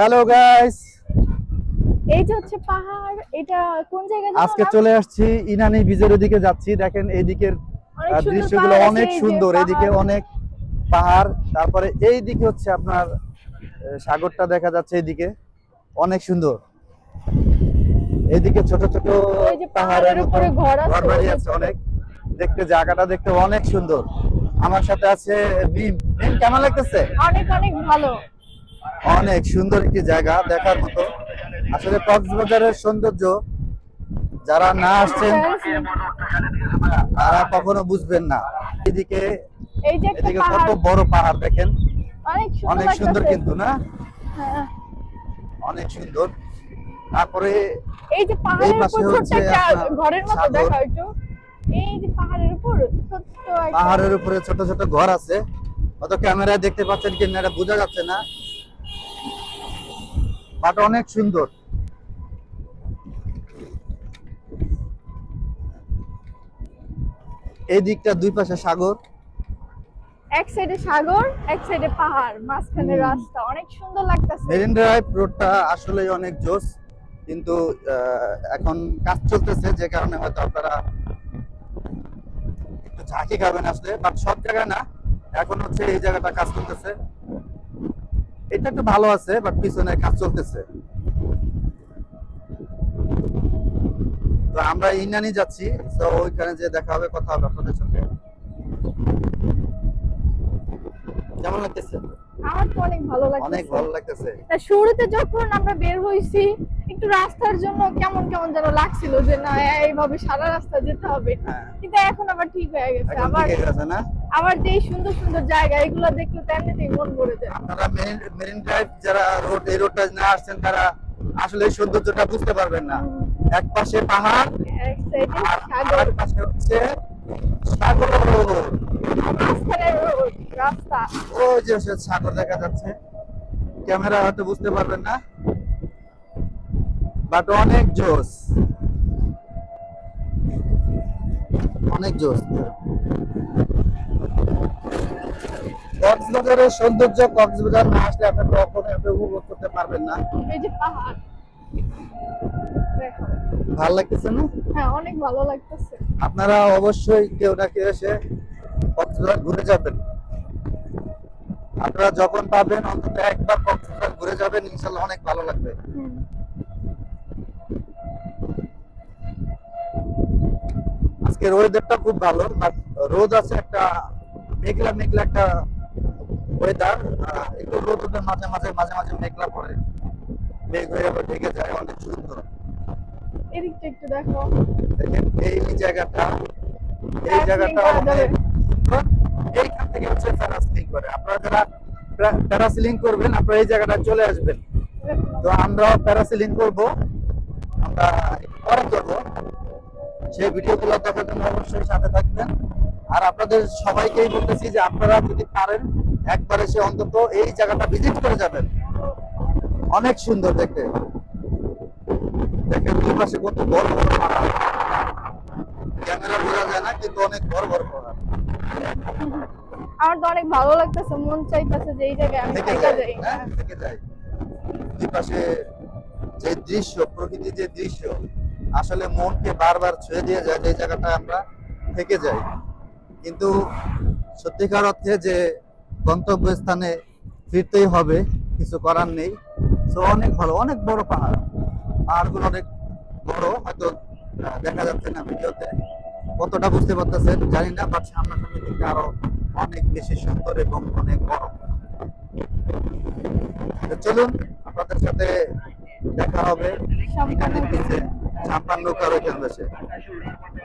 Hello guys এই যে হচ্ছে পাহাড় এটা কোন জায়গায় জানো আজকে চলে আসছি ইনানি বীজের ওদিকে যাচ্ছি। দেখেন এইদিকের দৃশ্যগুলো অনেক সুন্দর। এইদিকে অনেক পাহাড়। তারপরে এই দিকে হচ্ছে আপনার সাগরটা দেখা যাচ্ছে এইদিকে। অনেক সুন্দর। এইদিকে ছোট ছোট পাহাড়ের উপরে ঘর আছে, আছে অনেক। দেখতে জায়গাটা দেখতে অনেক সুন্দর। আমার সাথে আছে ভীম। ভীম কেমন লাগতেছে? অনেক অনেক ভালো। অনেক সুন্দর একটি জায়গা দেখার মতো। আসলে কক্সবাজারের সৌন্দর্য যারা না আসছেন তারা কখনো বুঝবেন না। এদিকে এদিকে কত বড় পাহাড় দেখেন। অনেক সুন্দর। কিন্তু না? হ্যাঁ। অনেক সুন্দর। তারপরে এই যে পাহাড়ের উপর ছোট্ট একটা ঘরের মতো দেখা একটু। এই যে পাহাড়ের উপর ছোট্ট পাহাড়ের উপরে ছোট ছোট ঘর আছে। অত ক্যামেরায় দেখতে পাচ্ছেন কিনা এটা বোঝা যাচ্ছে না। বাট অনেক সুন্দর। এই দিকটা দুই পাশে সাগর। এক সাইডে সাগর এক সাইডে পাহাড় মাঝখানে রাস্তা। অনেক সুন্দর লাগতেছে। মেরিন ড্রাইভ রোডটা আসলে অনেক জোস কিন্তু এখন কাজ চলতেছে যে কারণে হয়তো আপনারা ঝাঁকি খাবেন আসলে বাট সব জায়গায় না এখন হচ্ছে এই জায়গাটা কাজ করতেছে। এটা একটু ভালো আছে বাট পিছনে কাজ চলতেছে। তো আমরা ইনানি যাচ্ছি তো ওইখানে যে দেখা হবে কথা হবে আপনাদের সঙ্গে। কেমন লাগতেছে? আমার তো অনেক ভালো অনেক লাগতেছে ভালো লাগতেছে। শুরুতে যখন আমরা বের হইছি একটু রাস্তার জন্য কেমন কেমন যেন লাগছিল যে না এইভাবে সারা রাস্তা যেতে হবে। হ্যাঁ। কিন্তু এখন আবার ঠিক হয়ে গেছে। এখন আবার ঠিক আছে না? আবার যে সুন্দর সুন্দর জায়গা এগুলো দেখলে তো এমনিতেই মন ভরে যায়। আপনারা মেরিন ড্রাইভ যারা রোড এই রোডটা না আসছেন তারা আসলে এই সৌন্দর্যটা বুঝতে পারবেন না। এক পাশে পাহাড় এক সাইডে সাগর। পাশে হচ্ছে সাগর। রাস্তা। যে সাগর দেখা যাচ্ছে। ক্যামেরা হয়তো বুঝতে পারবেন না। বাট অনেক জোস অনেক জোস কক্সবাজারের সৌন্দর্য কক্সবাজার না আসলে আপনি কখনো আপনি উপভোগ করতে পারবেন না। এই যে পাহাড়। ভালো লাগতেছে না? হ্যাঁ অনেক ভালো লাগতেছে। আপনারা অবশ্যই কেউ না কেউ এসে কক্সবাজার ঘুরে যাবেন। আপনারা যখন পাবেন অন্তত একবার কক্সবাজার ঘুরে যাবেন ইনশাল্লাহ অনেক ভালো লাগবে। আজকের ওয়েদারটা খুব ভালো বাট রোদ আছে একটা মেঘলা মেঘলা একটা ওয়েদার একটু রোদ ওঠে মাঝে মাঝে মাঝে মাঝে মেঘলা পড়ে মেঘ হয়ে আবার ঢেকে যায় অনেক সুন্দর। এদিকটা একটু দেখো। দেখেন এই জায়গাটা এই জায়গাটা। এইখান থেকে হচ্ছে প্যারাসিলিং করে। আপনারা যারা প্যারাসিলিং করবেন আপনারা এই জায়গাটা চলে আসবেন। তো আমরা প্যারাসিলিং করব। আমরা পরে করব। সেই ভিডিওগুলো দেখার জন্য অবশ্যই সাথে থাকবেন। আর আপনাদের সবাইকেই বলতেছি যে আপনারা যদি পারেন একবার এসে অন্তত এই জায়গাটা ভিজিট করে যাবেন। অনেক সুন্দর দেখতে। দেখেন দুই পাশে কত বড় বড় পাহাড়। ক্যামেরা বোঝা যায় না কিন্তু অনেক বড় বড় পাহাড়। আমার তো অনেক ভালো লাগতেছে মন চাইতেছে যে এই জায়গায় আমি থেকে যাই। হ্যাঁ থেকে যায়। দুই পাশে যে দৃশ্য প্রকৃতির যে দৃশ্য আসলে মনকে বারবার ছুঁয়ে দিয়ে যায় যে জায়গাটা আমরা থেকে যাই। কিন্তু সত্যিকার অর্থে যে গন্তব্যস্থানে ফিরতেই হবে, কিছু করার নেই। তো অনেক ভালো, অনেক বড় পাহাড়। পাহাড়গুলো অনেক বড়, হয়তো দেখা যাচ্ছে না ভিডিওতে। কতটা বুঝতে পারতেছেন? জানি না বাট সামনাসামনি থেকে আরও অনেক বেশি সুন্দর এবং অনেক বড়। চলুন, আপনাদের সাথে দেখা হবে। সম্পন্ন এখানে পিছে ছাপ্পান্ন কারও বসে